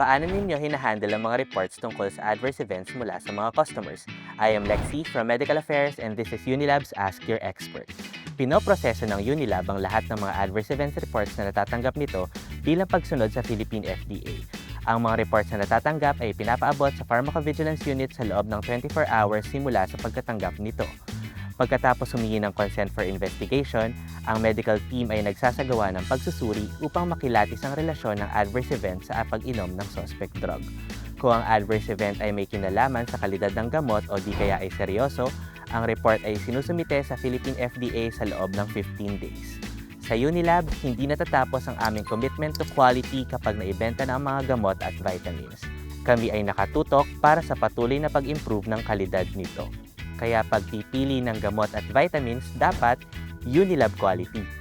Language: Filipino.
Paano ninyo hinahandle ang mga reports tungkol sa adverse events mula sa mga customers? I am Lexi from Medical Affairs and this is Unilab's Ask Your Expert. Pinoproseso ng Unilab ang lahat ng mga adverse events reports na natatanggap nito bilang pagsunod sa Philippine FDA. Ang mga reports na natatanggap ay pinapaabot sa Pharmacovigilance Unit sa loob ng 24 hours simula sa pagkatanggap nito. Pagkatapos humingi ng consent for investigation, ang medical team ay nagsasagawa ng pagsusuri upang makilatis ang relasyon ng adverse event sa pag-inom ng suspect drug. Kung ang adverse event ay may kinalaman sa kalidad ng gamot o di kaya ay seryoso, ang report ay sinusumite sa Philippine FDA sa loob ng 15 days. Sa Unilab, hindi natatapos ang aming commitment to quality kapag naibenta na ang mga gamot at vitamins. Kami ay nakatutok para sa patuloy na pag-improve ng kalidad nito. Kaya pagpipili ng gamot at vitamins, dapat Unilab quality.